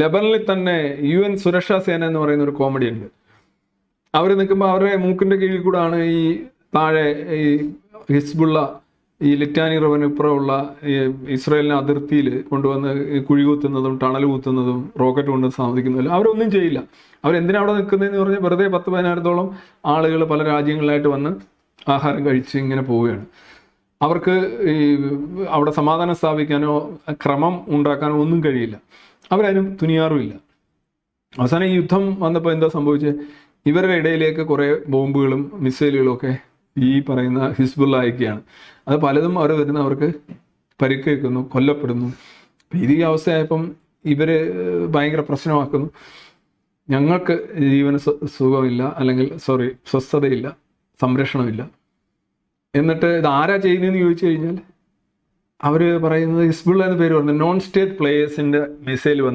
ലെബനിൽ തന്നെ U N സുരക്ഷാ സേന എന്ന് പറയുന്ന ഒരു കോമഡി ഉണ്ട്. അവർ നിൽക്കുമ്പോൾ അവരുടെ മൂക്കിന്റെ കീഴിൽ കൂടാണ് ഈ താഴെ ഈ ഹിസ്ബുള്ള ഈ ലിറ്റാനി റവനിപ്പുറമുള്ള ഇസ്രായേലിനെ അതിർത്തിയിൽ കൊണ്ടുവന്ന് കുഴി കുത്തുന്നതും ടണൽ കുത്തുന്നതും റോക്കറ്റ് കൊണ്ട് സാധിക്കുന്നതും അവരൊന്നും ചെയ്യില്ല. അവരെന്തിനാ അവിടെ നിൽക്കുന്നതെന്ന് പറഞ്ഞാൽ വെറുതെ പത്ത് പതിനായിരത്തോളം ആളുകൾ പല രാജ്യങ്ങളിലായിട്ട് വന്ന് ആഹാരം കഴിച്ച് ഇങ്ങനെ പോവുകയാണ്. അവർക്ക് ഈ അവിടെ സമാധാനം സ്ഥാപിക്കാനോ ക്രമം ഉണ്ടാക്കാനോ ഒന്നും കഴിയില്ല. അവരതിനും തുനിയാറുമില്ല. അവസാനം ഈ യുദ്ധം വന്നപ്പോൾ എന്താ സംഭവിച്ചത് ഇവരുടെ ഇടയിലേക്ക് കുറേ ബോംബുകളും മിസൈലുകളും ഒക്കെ ഈ പറയുന്ന ഹിസ്ബുള്ള അയക്കുകയാണ് അത് പലതും അവർ വരുന്നവർക്ക് പരിക്കേൽക്കുന്നു കൊല്ലപ്പെടുന്നു. ഇത് ഈ അവസ്ഥയായപ്പം ഇവർ ഭയങ്കര പ്രശ്നമാക്കുന്നു. ഞങ്ങൾക്ക് ജീവന സുഖമില്ല അല്ലെങ്കിൽ സോറി സ്വസ്ഥതയില്ല സംരക്ഷണമില്ല. എന്നിട്ട് ഇത് ആരാ ചെയ്യുന്നതെന്ന് ചോദിച്ചു കഴിഞ്ഞാൽ അവർ പറയുന്നത് ഹിസ്ബുള്ള എന്ന പേര് പറഞ്ഞു നോൺ സ്റ്റേറ്റ് പ്ലേയേഴ്സിന്റെ മിസൈൽ വന്ന്.